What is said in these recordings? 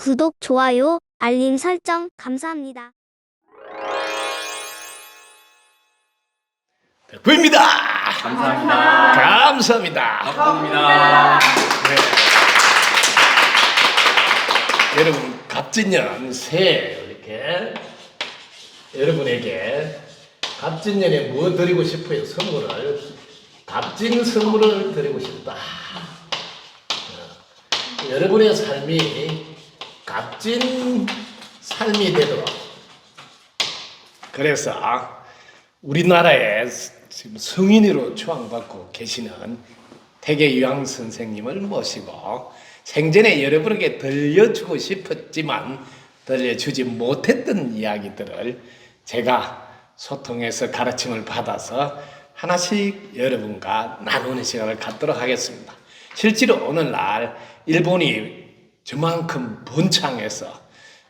구독, 좋아요, 알림 설정 감사합니다. 보입니다. 감사합니다. 감사합니다. 감사합니다. 네. 여러분 갑진년 새해 이렇게 여러분에게 갑진년에 뭐 드리고 싶어요? 선물을 갑진 선물을 드리고 싶다. 어, 여러분의 삶이 값진 삶이 되도록 그래서 우리나라에 지금 성인으로 추앙받고 계시는 태계 유황 선생님을 모시고 생전에 여러분에게 들려주고 싶었지만 들려주지 못했던 이야기들을 제가 소통해서 가르침을 받아서 하나씩 여러분과 나누는 시간을 갖도록 하겠습니다. 실제로 오늘날 일본이 저만큼 번창해서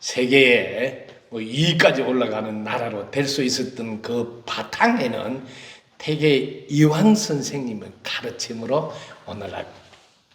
세계에 뭐 2위까지 올라가는 나라로 될 수 있었던 그 바탕에는 태계 이황 선생님의 가르침으로 오늘날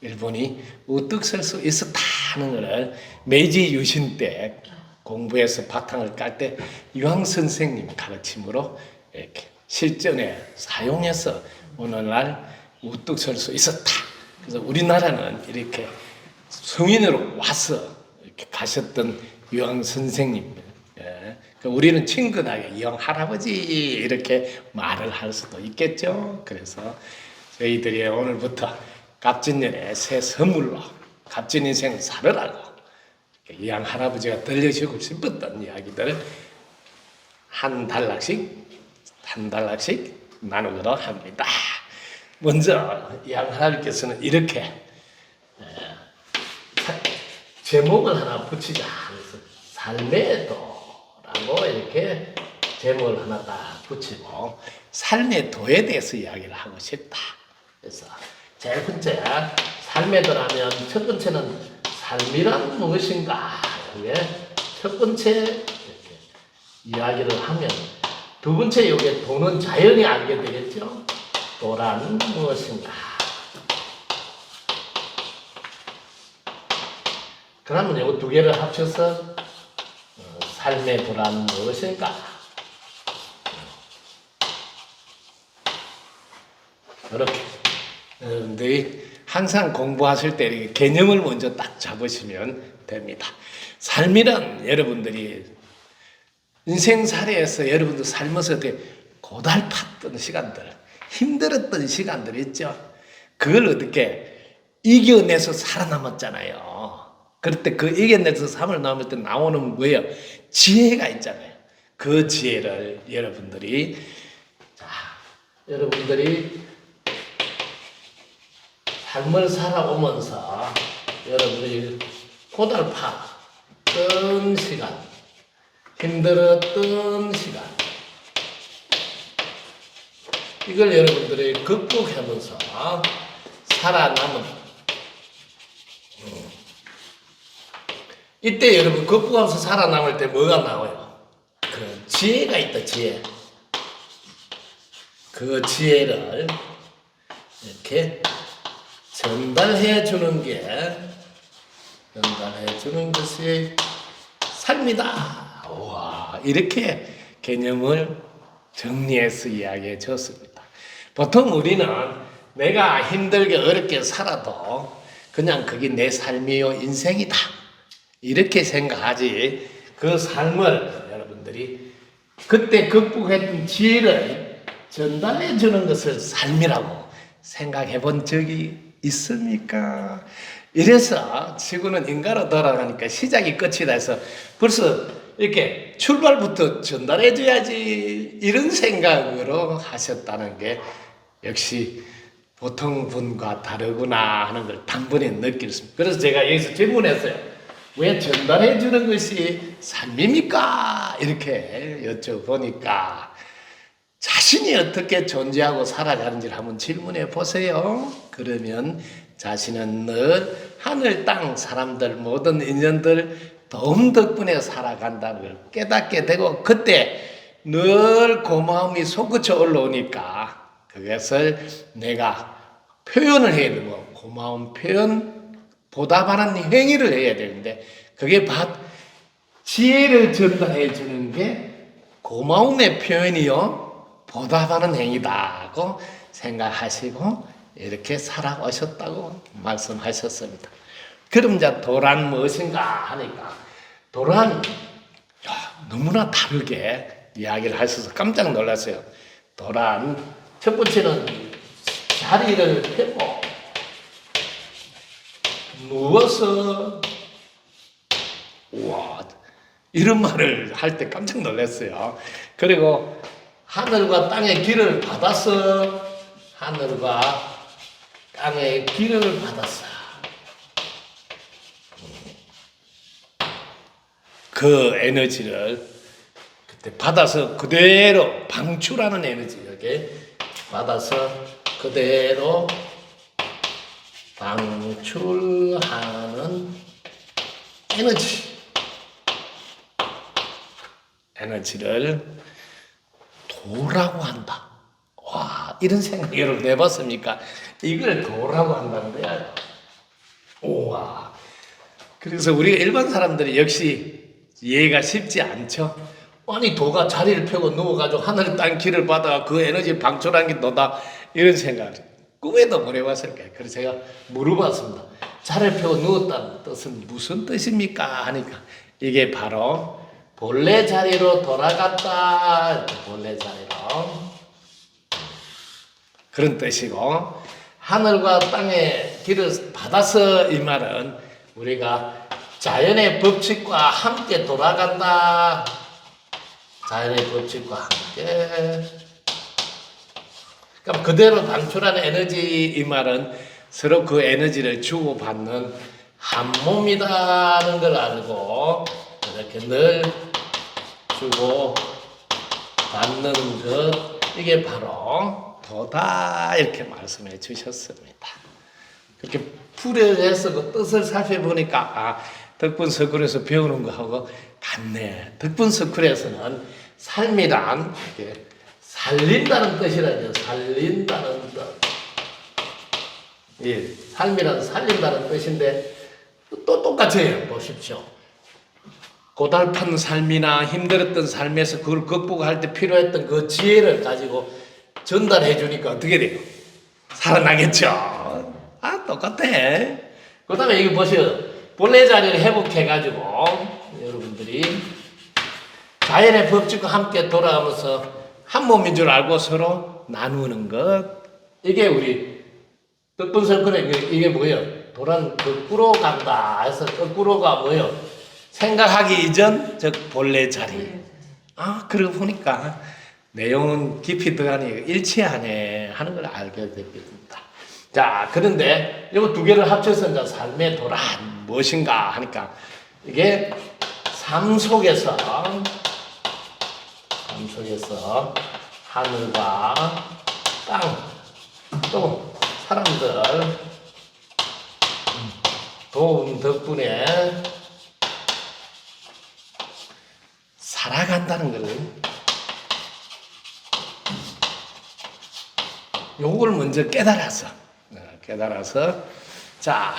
일본이 우뚝 설 수 있었다는 것을 메이지 유신 때 공부해서 바탕을 깔 때 이황 선생님 가르침으로 이렇게 실전에 사용해서 오늘날 우뚝 설 수 있었다. 그래서 우리나라는 이렇게 성인으로 와서 이렇게 가셨던 유황 선생님. 예. 그 우리는 친근하게 이황 할아버지 이렇게 말을 할 수도 있겠죠. 그래서 저희들이 오늘부터 갑진년에 새 선물로 갑진 인생 살으라고 이황 할아버지가 들려주고 싶었던 이야기들을 한 단락씩 한 단락씩 나누도록 합니다. 먼저 이황 할아버지께서는 이렇게 제목을 하나 붙이자 그래서 삶의 도라고 이렇게 제목을 하나 딱 붙이고 삶의 도에 대해서 이야기를 하고 싶다. 그래서 제일 번째 삶의 도라면 첫 번째는 삶이란 무엇인가 그게 첫 번째 이렇게 이야기를 하면 두 번째 요게 도는 자연히 알게 되겠죠. 도란 무엇인가? 그러면 이거 두 개를 합쳐서 어, 삶의 도란 무엇일까? 이렇게 여러분들이 항상 공부하실 때 개념을 먼저 딱 잡으시면 됩니다. 삶이란 여러분들이 인생살이에서 여러분들 삶에서 되게 고달팠던 시간들, 힘들었던 시간들 있죠. 그걸 어떻게 이겨내서 살아남았잖아요. 그럴 때 그 이겨내서 삶을 남을 때 나오는 뭐예요? 지혜가 있잖아요. 그 지혜를 여러분들이 자, 여러분들이 삶을 살아오면서 여러분들이 고달팠던 시간, 힘들었던 시간, 이걸 여러분들이 극복하면서 살아남은 이때 여러분 극복하면서 살아남을 때 뭐가 나와요? 그 지혜가 있다 지혜 그 지혜를 이렇게 전달해 주는 게 전달해 주는 것이 삶이다. 와 이렇게 개념을 정리해서 이야기해 줬습니다. 보통 우리는 내가 힘들게 어렵게 살아도 그냥 그게 내 삶이요 인생이다 이렇게 생각하지 그 삶을 여러분들이 그때 극복했던 지혜를 전달해 주는 것을 삶이라고 생각해 본 적이 있습니까? 이래서 지구는 인간으로 돌아가니까 시작이 끝이다 해서 벌써 이렇게 출발부터 전달해 줘야지 이런 생각으로 하셨다는 게 역시 보통 분과 다르구나 하는 걸 단번에 느꼈습니다. 그래서 제가 여기서 질문했어요. 왜 전달해 주는 것이 삶입니까? 이렇게 여쭤보니까 자신이 어떻게 존재하고 살아가는지를 한번 질문해 보세요. 그러면 자신은 늘 하늘 땅 사람들 모든 인연들 도움 덕분에 살아간다는 걸 깨닫게 되고 그때 늘 고마움이 솟구쳐 올라오니까 그것을 내가 표현을 해야 되고 고마운 표현 보답하는 행위를 해야 되는데 그게 받 지혜를 전달해 주는 게 고마움의 표현이요 보답하는 행위다고 생각하시고 이렇게 살아오셨다고 말씀하셨습니다. 그럼 이제 도란 무엇인가 하니까 도란 야, 너무나 다르게 이야기를 하셔서 깜짝 놀랐어요. 도란 첫 번째는 자리를 펴고 누워서 우와 이런 말을 할 때 깜짝 놀랐어요. 그리고 하늘과 땅의 길을 받아서 하늘과 땅의 길을 받았어. 그 에너지를 그때 받아서 그대로 방출하는 에너지 이렇게 받아서 그대로 방출하는 에너지 에너지를 도라고 한다. 와 이런 생각 여러분 해봤습니까? 이걸 도라고 한다는 거야. 우와. 그래서 우리가 일반 사람들이 역시 이해가 쉽지 않죠. 아니 도가 자리를 펴고 누워가지고 하늘 땅 길을 받아 그 에너지 방출한 게 너다 이런 생각을 꿈에도 거예요. 그래서 제가 물어봤습니다. 자리를 펴고 누웠다는 뜻은 무슨 뜻입니까? 하니까 이게 바로 본래 자리로 돌아갔다. 본래 자리로. 그런 뜻이고 하늘과 땅의 길을 받아서 이 말은 우리가 자연의 법칙과 함께 돌아간다. 자연의 법칙과 함께. 그럼 그대로 방출하는 에너지 이 말은 서로 그 에너지를 주고받는 한 몸이라는 걸 알고 이렇게 늘 주고 받는 것 이게 바로 도다 이렇게 말씀해 주셨습니다. 그렇게 풀이해서 그 뜻을 살펴보니까 아 덕분 서클에서 배우는 거하고 같네. 덕분 서클에서는 삶이란 이렇게 살린다는 뜻이라죠. 살린다는 뜻. 예, 삶이란 살린다는 뜻인데 또 똑같아요. 보십시오. 고달픈 삶이나 힘들었던 삶에서 그걸 극복할 때 필요했던 그 지혜를 가지고 전달해 주니까 어떻게 돼요? 살아나겠죠. 아 똑같아. 그 다음에 이거 보세요. 본래 자리를 회복해 가지고 여러분들이 자연의 법칙과 함께 돌아가면서 한 몸인 줄 알고 서로 나누는 것. 이게 우리 뜻분 설권의 이게- 이게 뭐예요? 도란 거꾸로 간다 해서 거꾸로가 뭐예요? 생각하기 이전 즉 본래 자리. 아 그러고 보니까 내용은 깊이 들어가니 일치하네 하는 걸 알게 됩니다. 자 그런데 이거 두 개를 합쳐서 이제 삶의 도란 무엇인가 하니까 이게 삶 속에서 삶 속에서 하늘과 땅 또 사람들 도움 덕분에 살아간다는 걸 요걸 먼저 깨달아서 어, 깨달아서 자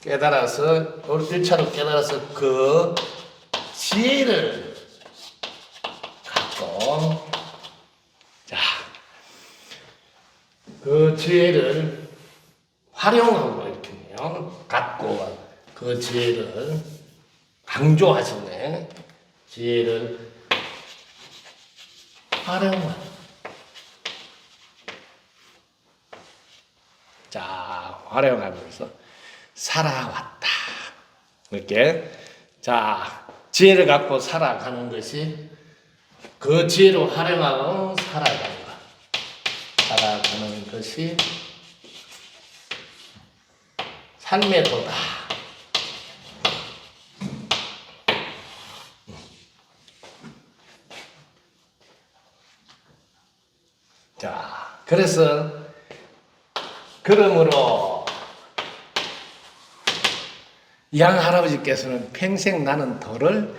깨달아서 1차로 깨달아서 그 지혜를 자 그 지혜를 활용하고 이렇게요. 갖고 그 지혜를 강조하시네. 지혜를 활용한. 자, 활용하면서 살아왔다. 이렇게. 자, 지혜를 갖고 살아가는 것이 그 지혜를 활용하고 살아가는 것. 살아가는 것이 삶의 도다. 자, 그래서 그러므로 양 할아버지께서는 평생 나는 돌을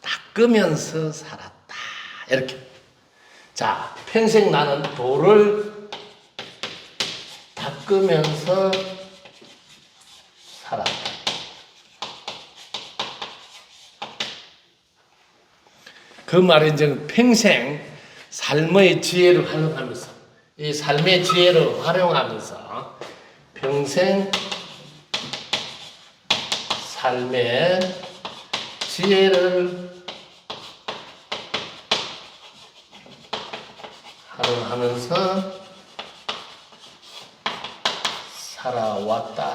닦으면서 살았다. 이렇게. 자, 평생 나는 돌을 닦으면서 살았다. 그 말은 이제 평생 삶의 지혜를 활용하면서 이 삶의 지혜를 활용하면서 평생 삶의 지혜를 하면서 살아왔다는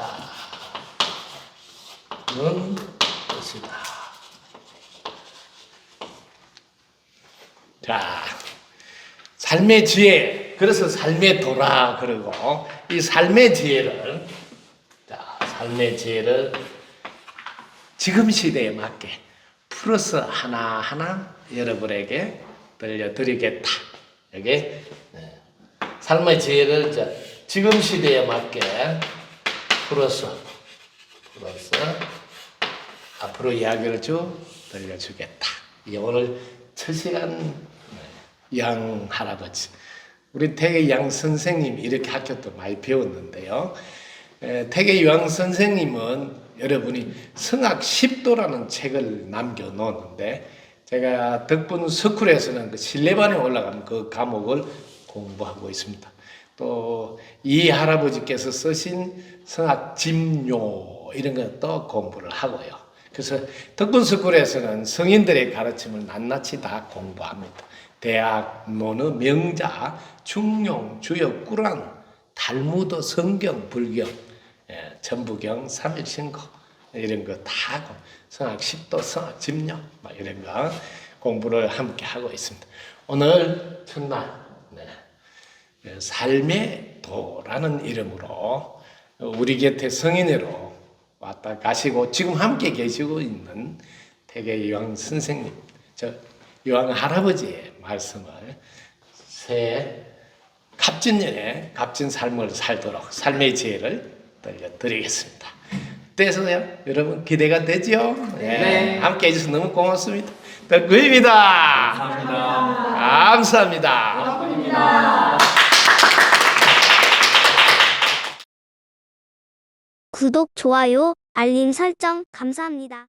뜻이다. 자, 삶의 지혜. 그래서 삶의 도라 그러고 이 삶의 지혜를 자, 삶의 지혜를 지금 시대에 맞게 풀어서 하나하나 여러분에게 들려드리겠다. 여기 네. 삶의 지혜를 지금 시대에 맞게 풀어서 풀어서 앞으로 이야기를 쭉 들려주겠다. 이게 오늘 첫 시간 양 할아버지 우리 태계 양 선생님 이렇게 학교 도 많이 배웠는데요. 에, 태계 양 선생님은 여러분이 성악 10도라는 책을 남겨놓는데 제가 덕분 스쿨에서는 그 실내반에 올라가면 그 과목을 공부하고 있습니다. 또 이 할아버지께서 쓰신 성악 집요 이런 것도 공부를 하고요. 그래서 덕분 스쿨에서는 성인들의 가르침을 낱낱이 다 공부합니다. 대학, 논어, 명자, 중용, 주역, 꾸란, 달무드, 성경, 불경, 예, 전부경, 삼일신고 이런 거 다 성악 10도, 성악 집력 막 이런 거 공부를 함께 하고 있습니다. 오늘 첫날 네. 예, 삶의 도라는 이름으로 우리 곁에 성인으로 왔다 가시고 지금 함께 계시고 있는 태계 이왕 선생님, 저 이왕 할아버지의 말씀을 새 갑진년에 값진 삶을 살도록 삶의 지혜를 들려드리겠습니다. 어때서요? 여러분 기대가 되죠? 네. 함께 해주셔서 너무 고맙습니다. 덕구입니다. 감사합니다. 감사합니다. 구독, 좋아요, 알림 설정 감사합니다.